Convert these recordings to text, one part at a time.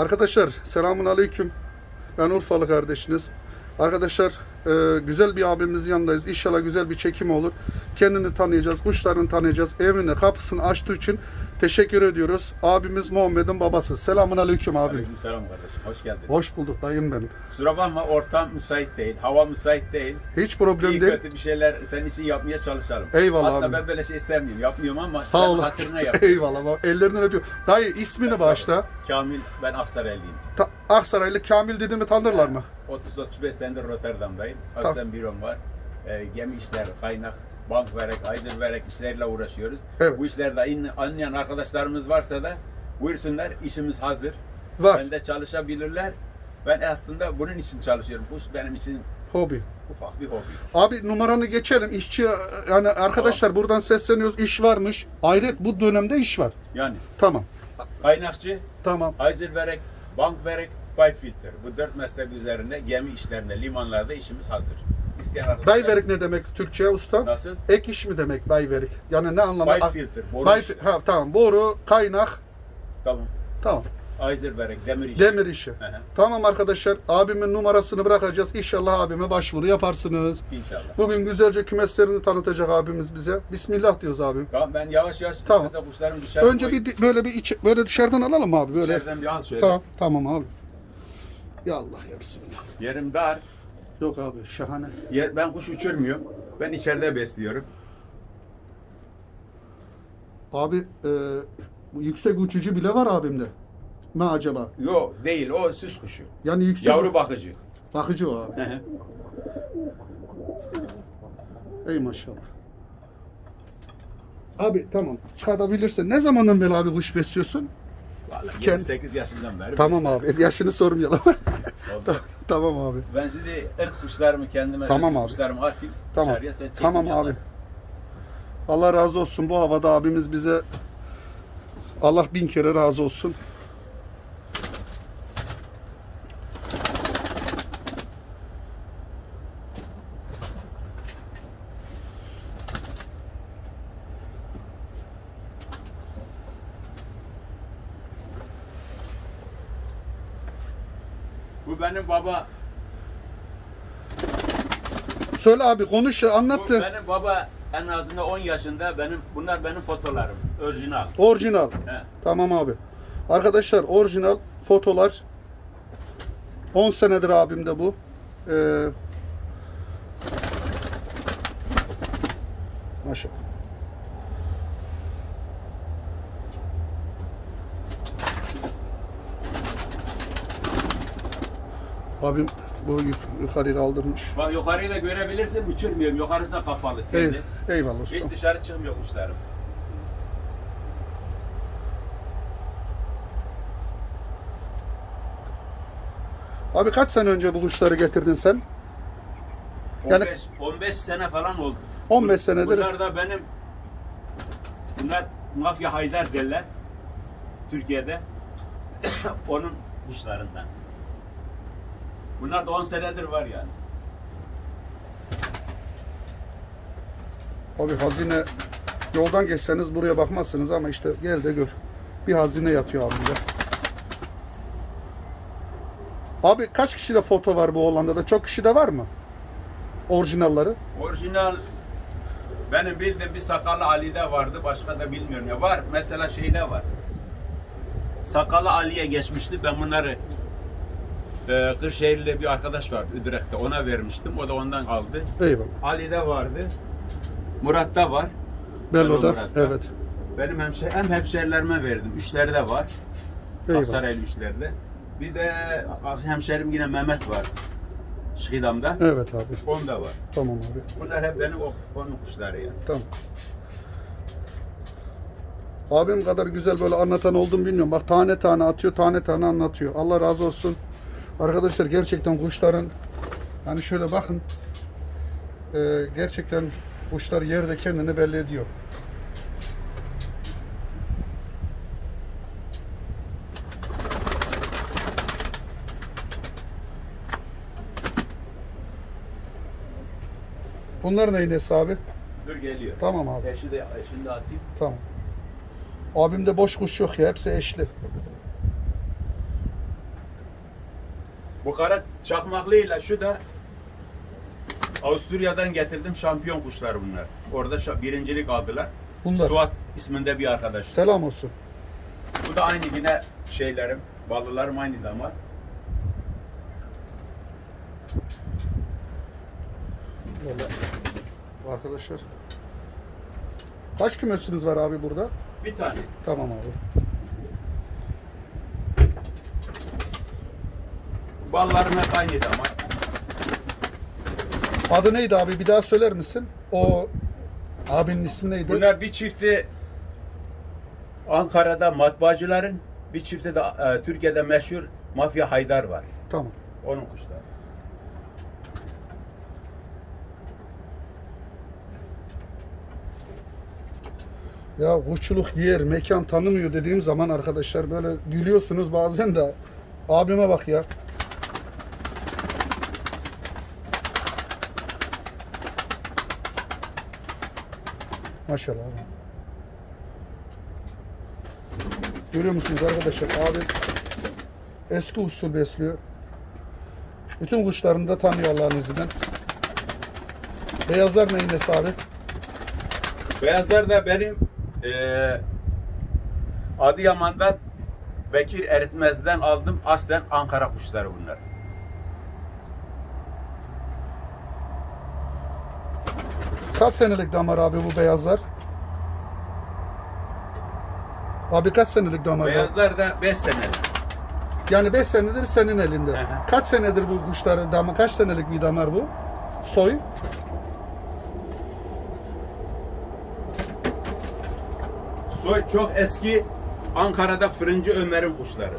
Arkadaşlar selamun aleyküm. Ben Urfalı kardeşiniz. Arkadaşlar e, güzel bir abimizin yanındayız. İnşallah güzel bir çekim olur. Kendini tanıyacağız, kuşlarını tanıyacağız. Evini, kapısını açtığı için teşekkür ediyoruz. Abimiz Muhammed'in babası. Selamun aleyküm abi. Aleykümselam kardeşim. Hoş geldin. Hoş bulduk dayım benim. Kusura bakma ortam müsait değil. Hava müsait değil. Hiç problem İyi değil. kötü bir şeyler senin için yapmaya çalışalım. Eyvallah Aslında abi. ben böyle şey sevmiyorum. Yapmıyorum ama Sağ ol. hatırına yapıyorum. Eyvallah. baba. Ellerinden öpüyorum. Dayı ismini Estağfurullah. bağışla. Kamil ben Aksaraylıyım. Ta- Aksaraylı Kamil dediğimi tanırlar mı? 30-35 senedir Rotterdam'dayım. Tamam. Aksen bürom var. Ee, gemi işler, kaynak, bank verek, aydır verek işlerle uğraşıyoruz. Evet. Bu işlerde anlayan arkadaşlarımız varsa da buyursunlar. İşimiz hazır. Var. Bende çalışabilirler. Ben aslında bunun için çalışıyorum. Bu benim için Hobi. ufak bir hobi. Abi numaranı geçelim. İşçi yani arkadaşlar buradan sesleniyoruz. İş varmış. Hayret bu dönemde iş var. Yani Tamam. kaynakçı, Tamam. Ayzır verek, bank verek, pipe filter. Bu dört meslek üzerinde gemi işlerinde, limanlarda işimiz hazır. İsteyen arkadaşlar. Bayverik ne demek Türkçe usta? Nasıl? Ek iş mi demek bayverik? Yani ne anlamda? Pipe Ah, filter. Boru bay- işi. ha, tamam. Boru, kaynak. Tamam. Tamam. Ayzır verek, demir işi. Demir işi. Hı. Tamam arkadaşlar. Abimin numarasını bırakacağız. İnşallah abime başvuru yaparsınız. İnşallah. Bugün güzelce kümeslerini tanıtacak abimiz bize. Bismillah diyoruz abim. Tamam ben yavaş yavaş Tamam. size kuşlarımı dışarı Önce koyayım. bir böyle bir içe, böyle dışarıdan alalım abi böyle. İçeriden bir al şöyle. Tamam, tamam abi. Ya Allah ya Bismillah. Yerim dar. Yok abi şahane. Yer, ben kuş uçurmuyorum. Ben içeride besliyorum. Abi e, yüksek uçucu bile var abimde. Ne acaba? Yok değil o süs kuşu. Yani yüksek Yavru bakıcı. bakıcı o abi. Ey maşallah. Abi tamam çıkartabilirsin. Ne zamandan beri abi kuş besliyorsun? Vallahi Kend- 8 yaşından beri Tamam abi. Yaşını sormayalım. Oldu. tamam abi. Ben şimdi ırk kuşlarımı kendime Tamam abi. kuşlarımı atayım. Tamam. Dışarıya sen Tamam yalan. abi. Allah razı olsun. Bu havada abimiz bize Allah bin kere razı olsun. Bu benim baba. Söyle abi konuş Bu anlattı. benim baba en azından 10 yaşında benim bunlar benim fotolarım. Orijinal. Orijinal. He. Tamam abi. Arkadaşlar orijinal fotolar 10 senedir abimde bu. Ee, maşallah. Abim bu yuk- yukarı kaldırmış. Bak yukarıyı da görebilirsin uçurmuyorum. Yukarısı da kapalı. Ey, kendi. eyvallah Hiç usta. dışarı çıkmıyor kuşlarım. Abi kaç sene önce bu kuşları getirdin sen? Yani- 15, 15 sene falan oldu. 15 senedir. Bunlar da benim bunlar Mafya Haydar derler. Türkiye'de. Onun kuşlarından. Bunlar da 10 senedir var yani. Abi hazine yoldan geçseniz buraya bakmazsınız ama işte gel de gör. Bir hazine yatıyor abimde. Abi kaç kişide foto var bu Hollanda'da? Çok kişide var mı? Orijinalları. Orijinal benim bildiğim bir sakallı Ali'de vardı. Başka da bilmiyorum ya. Var. Mesela şeyde var. Sakallı Ali'ye geçmişti. Ben bunları e, Kırşehirli bir arkadaş vardı Üdrek'te. Ona vermiştim. O da ondan aldı. Eyvallah. Ali'de vardı. Murat'ta var. Bello'da. Evet. Benim hemşe hem hemşerilerime verdim. Üçlerde var. Eyvallah. Aksaraylı üçlerde. Bir de hemşerim yine Mehmet var. Şıkidam'da. Evet abi. Onda var. Tamam abi. Bunlar hep benim o konu kuşları yani. Tamam. Abim kadar güzel böyle anlatan oldum bilmiyorum. Bak tane tane atıyor, tane tane anlatıyor. Allah razı olsun. Arkadaşlar gerçekten kuşların hani şöyle bakın. Ee, gerçekten kuşlar yerde kendini belli ediyor. Bunlar neyin hesabı? Dur geliyor. Tamam abi. Eşi de, eşini de atayım. Tamam. Abimde boş kuş yok ya. Hepsi eşli. Bu kara çakmaklıyla şu da Avusturya'dan getirdim şampiyon kuşlar bunlar. Orada birincilik aldılar. Bunlar. Suat isminde bir arkadaş. Selam olsun. Bu da aynı yine şeylerim, ballılarım aynı damar. Böyle. Arkadaşlar. Kaç kümesiniz var abi burada? Bir tane. Tamam abi. Ballarım hep aynı damar. Adı neydi abi? Bir daha söyler misin? O abinin ismi neydi? Bunlar bir çifti Ankara'da matbaacıların, bir çifti de e, Türkiye'de meşhur Mafya Haydar var. Tamam. Onun kuşları. Ya kuşçuluk yer, mekan tanımıyor dediğim zaman arkadaşlar böyle gülüyorsunuz bazen de. Abime bak ya. Maşallah abi. Görüyor musunuz arkadaşlar? Abi eski usul besliyor. Bütün kuşlarını da tanıyor Allah'ın izniyle. Beyazlar neyin nesi abi? Beyazlar da benim eee Adıyaman'dan Bekir Eritmez'den aldım. Aslen Ankara kuşları bunlar. Kaç senelik damar abi bu beyazlar? Abi kaç senelik damar? Beyazlar da 5 sene. Yani 5 senedir senin elinde. Hı. Kaç senedir bu kuşları damar? Kaç senelik bir damar bu? Soy. Soy çok eski Ankara'da Fırıncı Ömer'in kuşları.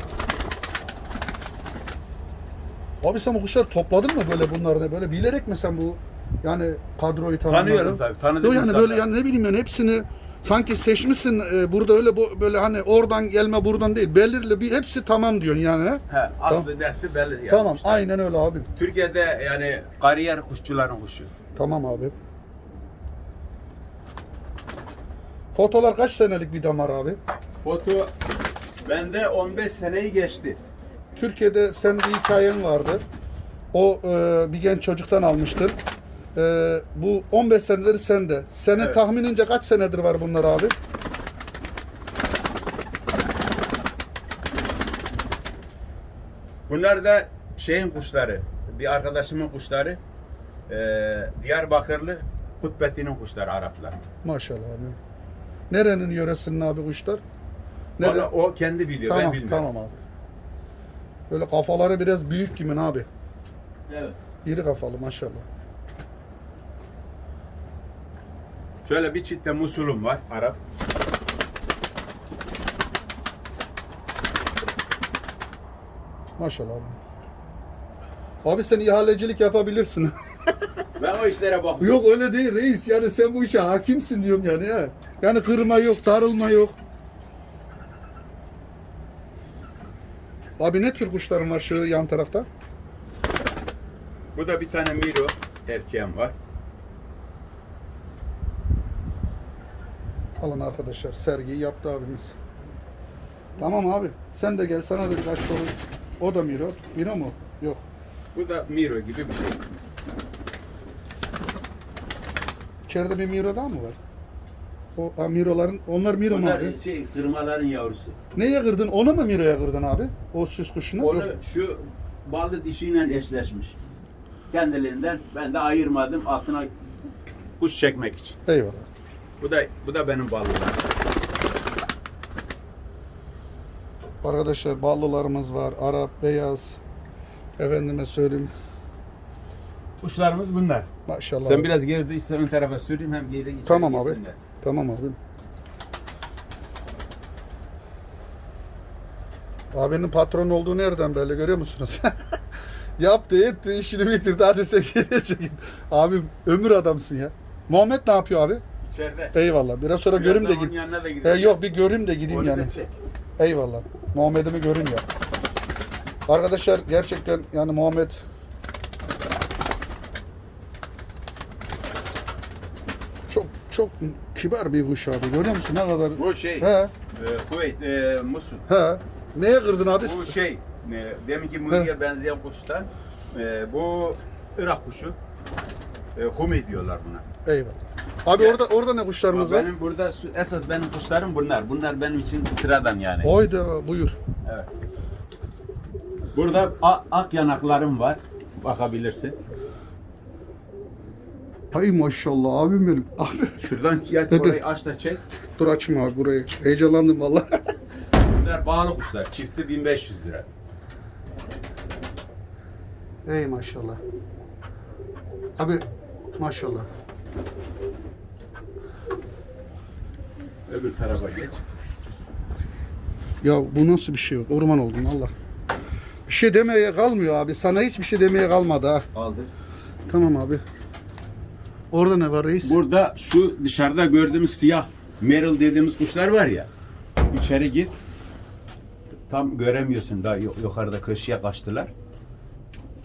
Abi sen bu kuşları topladın mı böyle bunları böyle bilerek mi sen bu yani kadroyu tamamladın? Tanıyorum tabii, tanıdığım Yok yani böyle yani ne bileyim yani hepsini sanki seçmişsin e, burada öyle bu, böyle hani oradan gelme buradan değil belirli bir hepsi tamam diyorsun yani. he? Aslı nesli belli yani tamam kuşlar. aynen öyle abi. Türkiye'de yani kariyer kuşçuların kuşu. Tamam abi. Fotolar kaç senelik bir damar abi? Foto bende 15 seneyi geçti. Türkiye'de senin bir hikayen vardı. O e, bir genç çocuktan almıştın. E, bu 15 senedir sende. Senin Evet. tahminince kaç senedir var bunlar abi? Bunlar da şeyin kuşları. Bir arkadaşımın kuşları. Ee, Diyarbakırlı Kutbettin'in kuşları Araplar. Maşallah abi. Nerenin yöresinin abi kuşlar? Nere? Vallahi o kendi biliyor ben Tamam, bilmiyorum. tamam abi. Böyle kafaları biraz büyük kimin abi? Evet. İri kafalı maşallah. Şöyle bir çift de musulum var Arap. Maşallah abi. Abi sen ihalecilik yapabilirsin. Ben o işlere bakıyorum. Yok öyle değil reis yani sen bu işe hakimsin diyorum yani ya. Yani kırma yok, darılma yok. Abi ne tür kuşların var şu yan tarafta? Bu da bir tane Miro erkeğim var. Alın arkadaşlar sergiyi yaptı abimiz. Tamam abi sen de gel sana da birkaç soru. O da Miro. Miro mu? Yok. Bu da Miro gibi bir şey. İçeride bir Miro daha mı var? O ha, Miro'ların onlar Miro mu Bunlar abi? şey kırmaların yavrusu. Neye kırdın? Onu mu Miro'ya kırdın abi? O süs kuşunu? Onu Yok. şu ballı dişiyle eşleşmiş. Kendilerinden ben de ayırmadım altına kuş çekmek için. Eyvallah. Bu da bu da benim ballılarım. Arkadaşlar ballılarımız var. Arap, beyaz. Efendime söyleyeyim. Kuşlarımız bunlar. Maşallah. Sen abi. biraz geri dur, ön tarafa süreyim hem geri içeri Tamam abi. girsinler. Tamam abi. Abinin patron olduğu nereden belli görüyor musunuz? Yaptı etti işini bitirdi hadi sen geriye çekin. Abim ömür adamsın ya. Muhammed ne yapıyor abi? İçeride. Eyvallah. Biraz sonra görüm de git. yanına da He, gideceğiz. yok bir görüm de gideyim Onu yani. da çek. Eyvallah. Muhammed'imi görün ya. Arkadaşlar gerçekten yani Muhammed çok çok kibar bir kuş abi. Görüyor musun ne kadar? Bu şey, He. e, Kuveyt, e, Musul. He. Neye kırdın abi? Bu şey, E, deminki Muri'ye benzeyen kuşlar. E, bu Irak kuşu. E, Humi diyorlar buna. Eyvallah. Abi orada orada ne kuşlarımız var? Benim burada su- esas benim kuşlarım bunlar. Bunlar benim için sıradan yani. Hayda buyur. Evet. Burada a- ak yanaklarım var. Bakabilirsin. Hay maşallah abim benim. Abi Şuradan Dede. orayı aç da çek. dur açayım abi burayı. Heyecanlandım valla. Bunlar bağlı kuşlar. Çifti 1500 lira. Ey maşallah. Abi maşallah. Öbür tarafa geç. Ya bu nasıl bir şey yok? Orman oldun Allah. Bir şey demeye kalmıyor abi. Sana hiçbir şey demeye kalmadı ha. Kaldır. Tamam abi. Orada ne var reis? Burada şu dışarıda gördüğümüz siyah Merrill dediğimiz kuşlar var ya. İçeri gir. Tam göremiyorsun daha yu- yukarıda köşeye kaçtılar.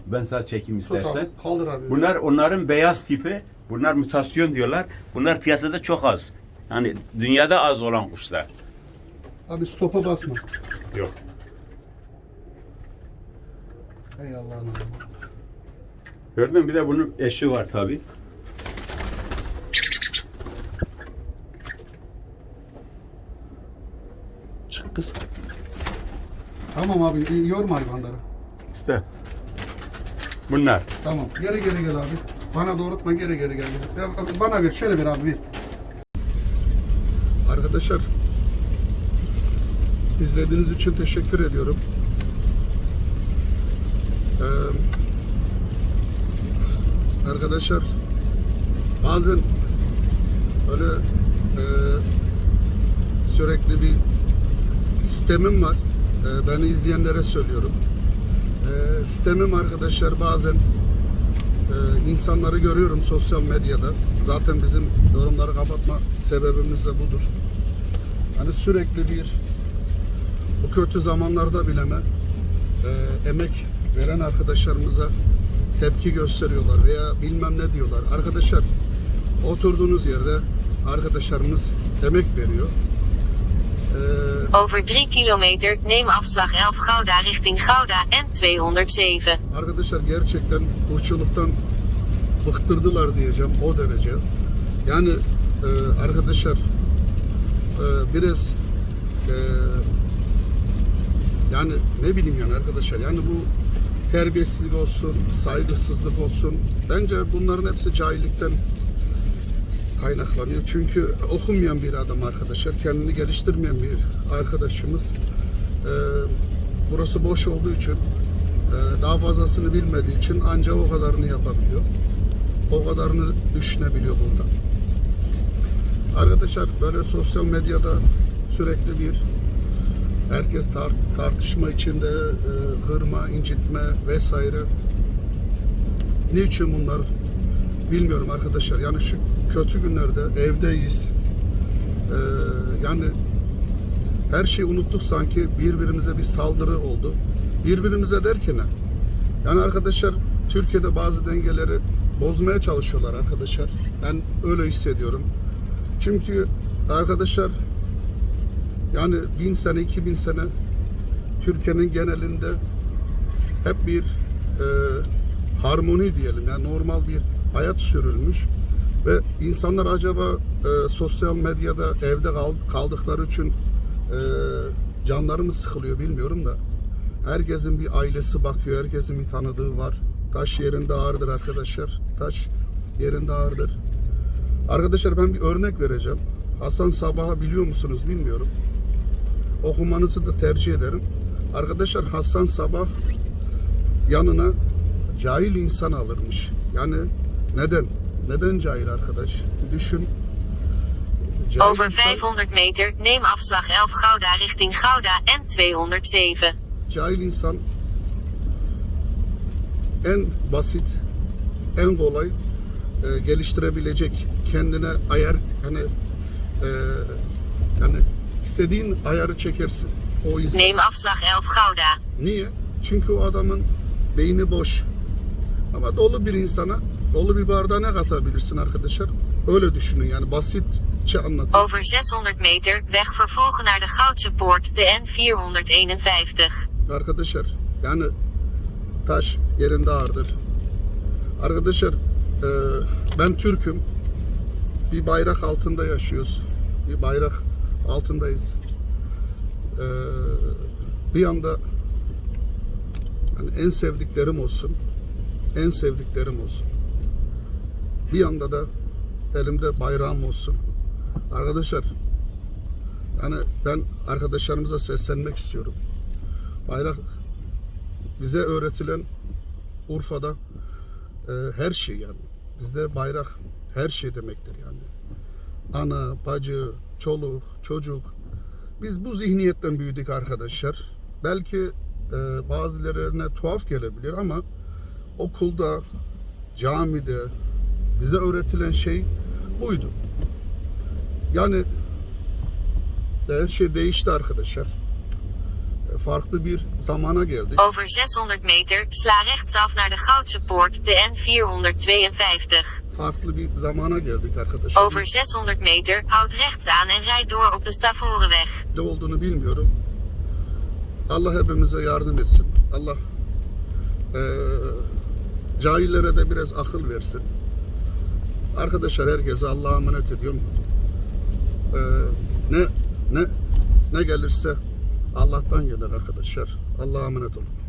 Ben sana çekeyim Tut istersen. abi. Kaldır abi. Bunlar onların beyaz tipi. Bunlar mutasyon diyorlar. Bunlar piyasada çok az. Yani dünyada az olan kuşlar. Abi stopa basma. Yok. Ey Allah'ım. Gördün mü? Bir de bunun eşi var tabi. Çık kız. Tamam abi yorma hayvanları. İşte. Bunlar. Tamam. Geri geri gel abi. Bana doğrultma geri geri gel. Ya, Bana ver şöyle bir abi bir. Arkadaşlar izlediğiniz için teşekkür ediyorum. Ee, arkadaşlar bazen öyle e, sürekli bir sistemim var. Ee, beni izleyenlere söylüyorum. Ee, sistemim arkadaşlar bazen e, insanları görüyorum sosyal medyada. Zaten bizim yorumları kapatma sebebimiz de budur. Hani sürekli bir bu kötü zamanlarda bileme e, emek veren arkadaşlarımıza tepki gösteriyorlar veya bilmem ne diyorlar. Arkadaşlar oturduğunuz yerde arkadaşlarımız emek veriyor. Ee, Over 3 kilometer, neem afslag 11 Gouda richting Gouda N207. Arkadaşlar gerçekten kuşçuluktan bıktırdılar diyeceğim o derece. Yani e, arkadaşlar e, biraz e, yani ne bileyim yani arkadaşlar yani bu terbiyesizlik olsun, saygısızlık olsun. Bence bunların hepsi cahillikten kaynaklanıyor. Çünkü okumayan bir adam arkadaşlar, kendini geliştirmeyen bir arkadaşımız. e, burası boş olduğu için, daha fazlasını bilmediği için ancak o kadarını yapabiliyor. O kadarını düşünebiliyor burada. Arkadaşlar böyle sosyal medyada sürekli bir herkes tar- tartışma içinde e, hırma, incitme vesaire. Niçin bunlar bilmiyorum arkadaşlar. Yani şu kötü günlerde evdeyiz. Ee, yani her şeyi unuttuk sanki birbirimize bir saldırı oldu. Birbirimize derken? Yani arkadaşlar Türkiye'de bazı dengeleri bozmaya çalışıyorlar arkadaşlar. Ben öyle hissediyorum. Çünkü arkadaşlar yani bin sene, iki bin sene Türkiye'nin genelinde hep bir e, harmoni diyelim yani normal bir hayat sürülmüş ve insanlar acaba e, sosyal medyada evde kal- kaldıkları için e, canları mı sıkılıyor bilmiyorum da herkesin bir ailesi bakıyor, herkesin bir tanıdığı var. Taş yerinde ağırdır arkadaşlar. Taş yerinde ağırdır. Arkadaşlar ben bir örnek vereceğim. Hasan Sabah'ı biliyor musunuz bilmiyorum. Okumanızı da tercih ederim. Arkadaşlar Hasan Sabah yanına cahil insan alırmış. Yani neden? Neden cahil arkadaş? Düşün. Cahil Over insan- 500 meter, neem afslag 11 Gouda richting Gouda N207. cahil insan en basit, en kolay e, geliştirebilecek kendine ayar yani e, yani istediğin ayarı çekersin o insan. Neem afslag 11 Gouda. Niye? Çünkü o adamın beyni boş. Ama dolu bir insana dolu bir bardağa ne katabilirsin arkadaşlar? Öyle düşünün yani basitçe anlatın. Over 600 meter, weg vervolgen naar de Goudse Poort, de N451. Arkadaşlar Yani taş yerinde ağırdır. Arkadaşlar ben Türk'üm. Bir bayrak altında yaşıyoruz. Bir bayrak altındayız. E, bir anda yani en sevdiklerim olsun. En sevdiklerim olsun. Bir yanda da elimde bayrağım olsun. Arkadaşlar yani ben arkadaşlarımıza seslenmek istiyorum. Bayrak bize öğretilen Urfa'da e, her şey yani. Bizde bayrak her şey demektir yani. Ana, bacı, çoluk, çocuk. Biz bu zihniyetten büyüdük arkadaşlar. Belki e, bazılarına tuhaf gelebilir ama okulda, camide bize öğretilen şey buydu. Yani her şey değişti arkadaşlar. Farklı bir zamana geldik. Over 600 meter, sla rechtsaf naar de Goudse Poort, de N452. Farklı bir zamana geldik arkadaşlar. Over 600 meter, houd rechts aan en rijd door op de Stavorenweg. Ne olduğunu bilmiyorum. Allah hepimize yardım etsin. Allah e, cahillere de biraz akıl versin. Arkadaşlar herkese Allah'a emanet ediyorum. E, ne ne ne gelirse Allah'tan gelir arkadaşlar. Allah'a emanet olun.